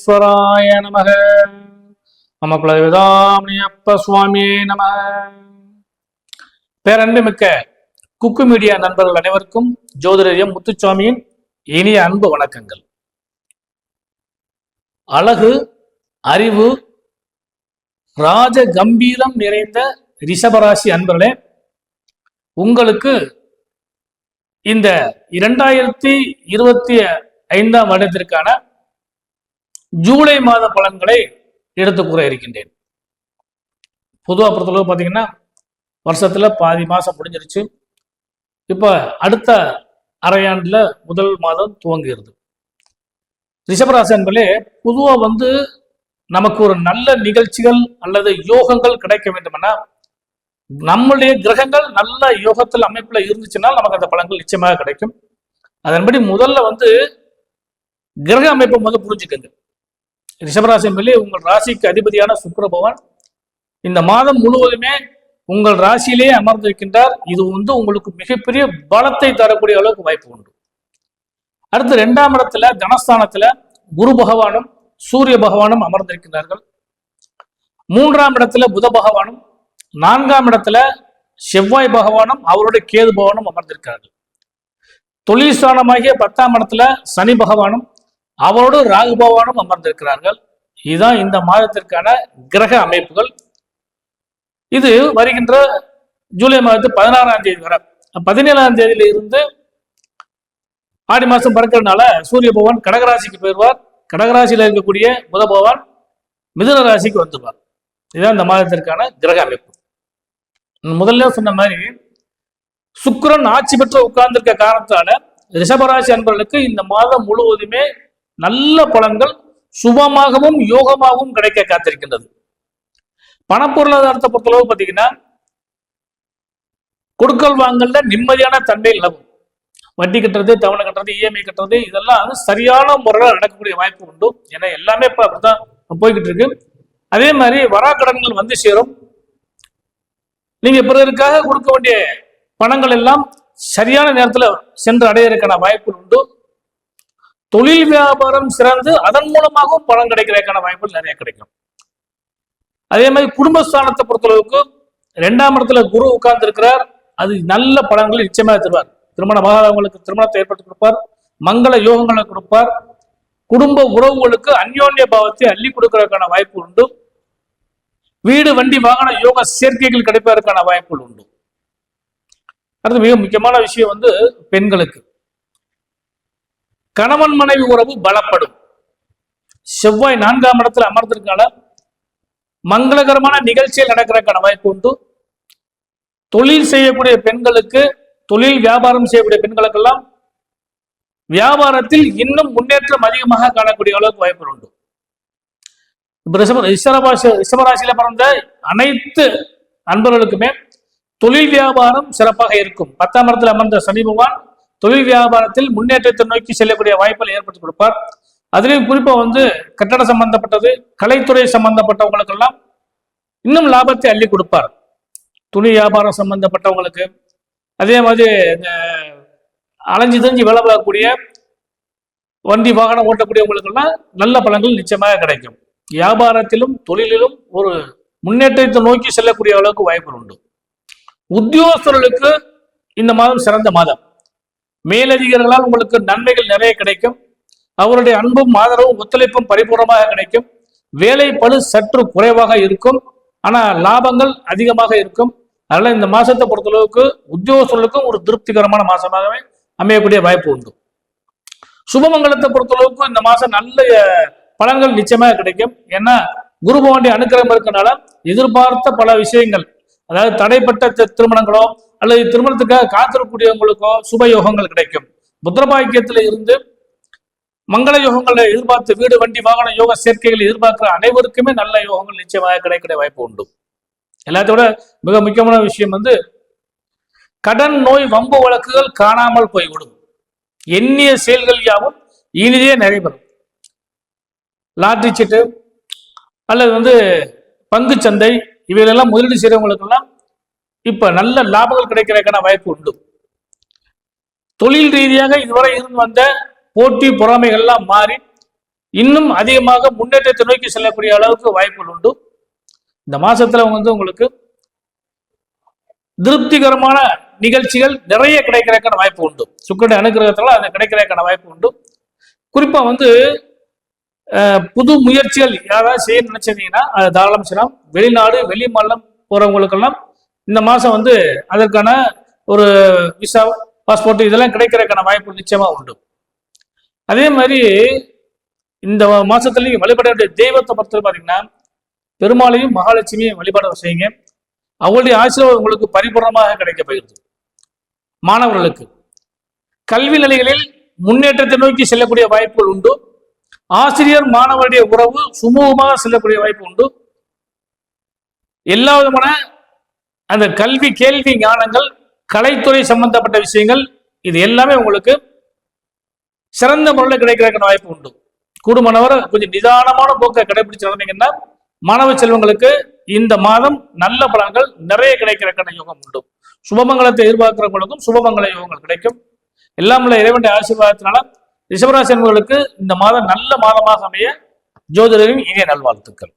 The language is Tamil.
வெங்கடேஸ்வராய நமக. நம குலவிதாமணியப்ப சுவாமியே நம. பேரன்பு மிக்க குக்கு மீடியா நண்பர்கள் அனைவருக்கும் ஜோதிடரியம் முத்துச்சாமியின் இனிய அன்பு வணக்கங்கள். அழகு அறிவு ராஜ கம்பீரம் நிறைந்த ரிஷபராசி அன்பர்களே உங்களுக்கு இந்த இரண்டாயிரத்தி இருபத்தி ஐந்தாம் வருடத்திற்கான ஜூலை மாத பலன்களை எடுத்து கூற இருக்கின்றேன். பொதுவாக பொறுத்தளவு பார்த்தீங்கன்னா வருஷத்துல பாதி மாசம் முடிஞ்சிருச்சு. இப்போ அடுத்த அரையாண்டுல முதல் மாதம் துவங்குகிறது. ரிஷபராசி என்பதே பொதுவாக வந்து நமக்கு ஒரு நல்ல நிகழ்ச்சிகள் அல்லது யோகங்கள் கிடைக்க வேண்டுமென்னா நம்மளுடைய கிரகங்கள் நல்ல யோகத்தில் அமைப்பில் இருந்துச்சுன்னா நமக்கு அந்த பலன்கள் நிச்சயமாக கிடைக்கும். அதன்படி முதல்ல வந்து கிரக அமைப்பை முதல்ல புரிஞ்சுக்கங்க. ரிஷபராசி என்பதிலே உங்கள் ராசிக்கு அதிபதியான சுக்கிர பகவான் இந்த மாதம் முழுவதுமே உங்கள் ராசியிலேயே அமர்ந்திருக்கின்றார். இது வந்து உங்களுக்கு மிகப்பெரிய பலத்தை தரக்கூடிய அளவுக்கு வாய்ப்பு உண்டு. அடுத்து இரண்டாம் இடத்துல தனஸ்தானத்துல குரு பகவானும் சூரிய பகவானும் அமர்ந்திருக்கிறார்கள் மூன்றாம் இடத்துல புத பகவானும் நான்காம் இடத்துல செவ்வாய் பகவானும் அவருடைய கேது பகவானும் அமர்ந்திருக்கிறார்கள். தொழில் ஸ்தானமாகிய பத்தாம் இடத்துல சனி பகவானும் அவரோடு ராகு பகவானும் அமர்ந்திருக்கிறார்கள். இதுதான் இந்த மாதத்திற்கான கிரக அமைப்புகள். இது வருகின்ற ஜூலை மாதத்து பதினாறாம் தேதி வரை. பதினேழாம் தேதியில இருந்து ஆடி மாசம் பிறக்கிறதுனால சூரிய பகவான் கடகராசிக்கு போயிடுவார். கடகராசியில இருக்கக்கூடிய புத பகவான் மிதுன ராசிக்கு வந்துடுவார். இதுதான் இந்த மாதத்திற்கான கிரக அமைப்பு. முதல்ல சொன்ன மாதிரி சுக்கரன் ஆட்சி பெற்று உட்கார்ந்திருக்க காரணத்தால ரிஷபராசி அன்பர்களுக்கு இந்த மாதம் முழுவதுமே நல்ல பலன்கள் சுபமாகவும் யோகமாகவும் கிடைக்க காத்திருக்கின்றது. பணப்பொருளாதாரத்தை பொறுத்தளவு பார்த்தீங்கன்னா கொடுக்கல் வாங்கல நிம்மதியான தன்மை நிலவும். வட்டி கட்டுறது தவணை கட்டுறது இஎம்ஐ கட்டுறது இதெல்லாம் சரியான முறையில் நடக்கக்கூடிய வாய்ப்பு உண்டு. ஏன்னா எல்லாமே இப்போ அப்படிதான் போய்கிட்டு இருக்கு. அதே மாதிரி வராக்கடன்கள் வந்து சேரும். நீங்க பிறருக்காக கொடுக்க வேண்டிய பணங்கள் எல்லாம் சரியான நேரத்துல சென்று அடையிறதுக்கான வாய்ப்புகள் உண்டு. தொழில் வியாபாரம் சிறந்து அதன் மூலமாகவும் பணம் கிடைக்கிறதுக்கான வாய்ப்புகள் நிறைய கிடைக்கும். அதே மாதிரி குடும்பஸ்தானத்தை பொறுத்தளவுக்கு ரெண்டாம் இடத்துல குரு உட்கார்ந்து இருக்கிறார் அது நல்ல பலன்களை நிச்சயமாக தருவார். திருமணமாகாதவங்களுக்கு திருமணத்தை ஏற்படுத்தி கொடுப்பார். மங்கள யோகங்களை கொடுப்பார். குடும்ப உறவுகளுக்கு அந்யோன்ய பாவத்தை அள்ளி கொடுக்கறதுக்கான வாய்ப்பு உண்டு. வீடு வண்டி வாகன யோக சேர்க்கைகள் கிடைப்பதற்கான வாய்ப்புகள் உண்டு. அடுத்து மிக முக்கியமான விஷயம் வந்து பெண்களுக்கு. கணவன் மனைவி உறவு பலப்படும். செவ்வாய் நான்காம் இடத்துல அமர்ந்திருக்கால மங்களகரமான நிகழ்ச்சியில் நடக்கிறதுக்கான வாய்ப்பு உண்டு. தொழில் செய்யக்கூடிய பெண்களுக்கு தொழில் வியாபாரம் செய்யக்கூடிய பெண்களுக்கெல்லாம் வியாபாரத்தில் இன்னும் முன்னேற்றம் அதிகமாக காணக்கூடிய அளவுக்கு வாய்ப்பு உண்டு. ரிஷபராசியில பிறந்த அனைத்து நண்பர்களுக்குமே தொழில் வியாபாரம் சிறப்பாக இருக்கும். பத்தாம் இடத்துல அமர்ந்த சனி பகவான் தொழில் வியாபாரத்தில் முன்னேற்றத்தை நோக்கி செல்லக்கூடிய வாய்ப்புகளை ஏற்படுத்தி கொடுப்பார். அதுலேயும் குறிப்பா வந்து கட்டட சம்பந்தப்பட்டது கலைத்துறை சம்பந்தப்பட்டவங்களுக்கெல்லாம் இன்னும் லாபத்தை அள்ளி கொடுப்பார். துணி வியாபாரம் சம்பந்தப்பட்டவங்களுக்கு அதே மாதிரி இந்த அலைஞ்சு தெரிஞ்சு வேலை பார்க்கக்கூடிய வண்டி வாகனம் ஓட்டக்கூடியவங்களுக்கெல்லாம் நல்ல பலன்கள் நிச்சயமாக கிடைக்கும். வியாபாரத்திலும் தொழிலிலும் ஒரு முன்னேற்றத்தை நோக்கி செல்லக்கூடிய அளவுக்கு வாய்ப்பு உண்டு. உத்தியோகஸ்தர்களுக்கு இந்த மாதம் சிறந்த மாதம். மேலதிகாரிகளால் உங்களுக்கு நன்மைகள் நிறைய கிடைக்கும். அவருடைய அன்பும் ஆதரவும் ஒத்துழைப்பும் பரிபூர்ணமாக கிடைக்கும். வேலை பழு சற்று குறைவாக இருக்கும். ஆனா லாபங்கள் அதிகமாக இருக்கும். அதனால இந்த மாசத்தை பொறுத்தளவுக்கு உத்தியோகஸ்தர்களுக்கும் ஒரு திருப்திகரமான மாசமாகவே அமையக்கூடிய வாய்ப்பு உண்டு. சுபமங்கலத்தை பொறுத்தளவுக்கு இந்த மாசம் நல்ல பலன்கள் நிச்சயமாக கிடைக்கும். ஏன்னா குரு பகவானுடைய அனுக்கிரகம் இருக்கனால எதிர்பார்த்த பல விஷயங்கள் அதாவது தடைப்பட்ட திருமணங்களோ அல்லது திருமணத்துக்காக காத்திருக்கக்கூடியவங்களுக்கோ சுப யோகங்கள் கிடைக்கும். புத்திரபாக்கியத்தில் இருந்து மங்கள யோகங்களை எதிர்பார்த்து வீடு வண்டி வாகன யோக சேர்க்கைகளை எதிர்பார்க்கிற அனைவருக்குமே நல்ல யோகங்கள் நிச்சயமாக கிடைக்கிற வாய்ப்பு உண்டு. எல்லாத்தோட மிக முக்கியமான விஷயம் வந்து கடன் நோய் வம்பு வழக்குகள் காணாமல் போய்விடும். எண்ணிய செயல்கள் யாவும் இனிதே நடைபெறும். லாட்ரி சீட்டு அல்லது வந்து பங்கு சந்தை இவைகளெல்லாம் முதலீடு செய்யறவங்களுக்கெல்லாம் இப்ப நல்ல லாபங்கள் கிடைக்கிறதுக்கான வாய்ப்பு உண்டு. தொழில் ரீதியாக இதுவரை இருந்து வந்த போட்டி பொறாமைகள்லாம் மாறி இன்னும் அதிகமாக முன்னேற்றத்தை நோக்கி செல்லக்கூடிய அளவுக்கு வாய்ப்புகள் உண்டு. இந்த மாசத்துல வந்து உங்களுக்கு திருப்திகரமான நிகழ்ச்சிகள் நிறைய கிடைக்கிறதுக்கான வாய்ப்பு உண்டு. சுக்கரன் அனுகிரகத்தில் அது கிடைக்கிறதுக்கான வாய்ப்பு உண்டு. குறிப்பா வந்து புது முயற்சிகள் யாராவது செய்ய நினைச்சிருந்தீங்கன்னா அது தாராளம் செய்யலாம். வெளிநாடு வெளி மாநிலம் போறவங்களுக்கெல்லாம் இந்த மாசம் வந்து அதற்கான ஒரு விசா பாஸ்போர்ட் இதெல்லாம் கிடைக்கிறதுக்கான வாய்ப்பு நிச்சயமா உண்டு. அதே மாதிரி இந்த மாசத்துல நீங்க வழிபட வேண்டிய தெய்வத்தை பொறுத்தவரை பாத்தீங்கன்னா பெருமாளையும் மகாலட்சுமியும் வழிபாடு செய்யுங்க. அவங்களுடைய ஆசீர்வாதம் உங்களுக்கு பரிபூர்ணமாக கிடைக்க போகிறது. மாணவர்களுக்கு கல்வி நிலைகளில் முன்னேற்றத்தை நோக்கி செல்லக்கூடிய வாய்ப்புகள் உண்டு. ஆசிரியர் மாணவருடைய உறவு சுமூகமாக செல்லக்கூடிய வாய்ப்பு உண்டு. எல்லா விதமான அந்த கல்வி கேள்வி ஞானங்கள் கலைத்துறை சம்பந்தப்பட்ட விஷயங்கள் இது எல்லாமே உங்களுக்கு சிறந்த முறையில் கிடைக்கிறதுக்கு வாய்ப்பு உண்டு. கூடுமானவர் கொஞ்சம் நிதானமான போக்கை கடைபிடிச்சு நடந்தீங்கன்னா மாணவ செல்வங்களுக்கு இந்த மாதம் நல்ல பலன்கள் நிறைய கிடைக்கிறக்கான யோகம் உண்டு. சுபமங்கலத்தை எதிர்பார்க்கிறவங்களுக்கும் சுபமங்கல யோகங்கள் கிடைக்கும். எல்லாம் உள்ள இறைவனுடைய ஆசீர்வாதத்தினால ரிஷபராசி இந்த மாதம் நல்ல மாதமாக அமைய ஜோதிடரின் இனிய நல்வாழ்த்துக்கள்.